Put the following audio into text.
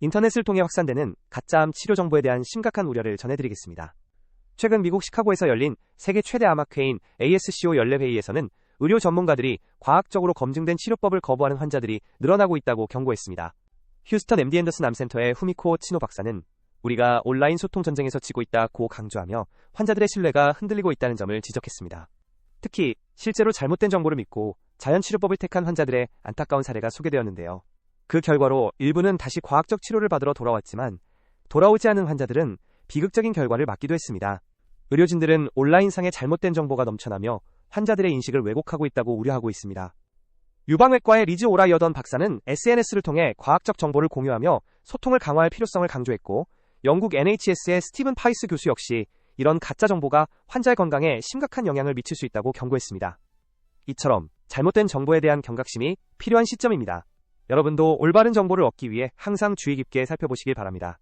인터넷을 통해 확산되는 가짜암 치료 정보에 대한 심각한 우려를 전해드리겠습니다. 최근 미국 시카고에서 열린 세계 최대 암학회인 ASCO 연례회의에서는 의료 전문가들이 과학적으로 검증된 치료법을 거부하는 환자들이 늘어나고 있다고 경고했습니다. 휴스턴 MD 앤더슨 암센터의 후미코 치노 박사는 우리가 온라인 소통 전쟁에서 지고 있다고 강조하며 환자들의 신뢰가 흔들리고 있다는 점을 지적했습니다. 특히 실제로 잘못된 정보를 믿고 자연치료법을 택한 환자들의 안타까운 사례가 소개되었는데요. 그 결과로 일부는 다시 과학적 치료를 받으러 돌아왔지만 돌아오지 않은 환자들은 비극적인 결과를 맞기도 했습니다. 의료진들은 온라인상에 잘못된 정보가 넘쳐나며 환자들의 인식을 왜곡하고 있다고 우려하고 있습니다. 유방외과의 리즈 오라이어던 박사는 SNS를 통해 과학적 정보를 공유하며 소통을 강화할 필요성을 강조했고 영국 NHS의 스티븐 파이스 교수 역시 이런 가짜 정보가 환자의 건강에 심각한 영향을 미칠 수 있다고 경고했습니다. 이처럼 잘못된 정보에 대한 경각심이 필요한 시점입니다. 여러분도 올바른 정보를 얻기 위해 항상 주의 깊게 살펴보시길 바랍니다.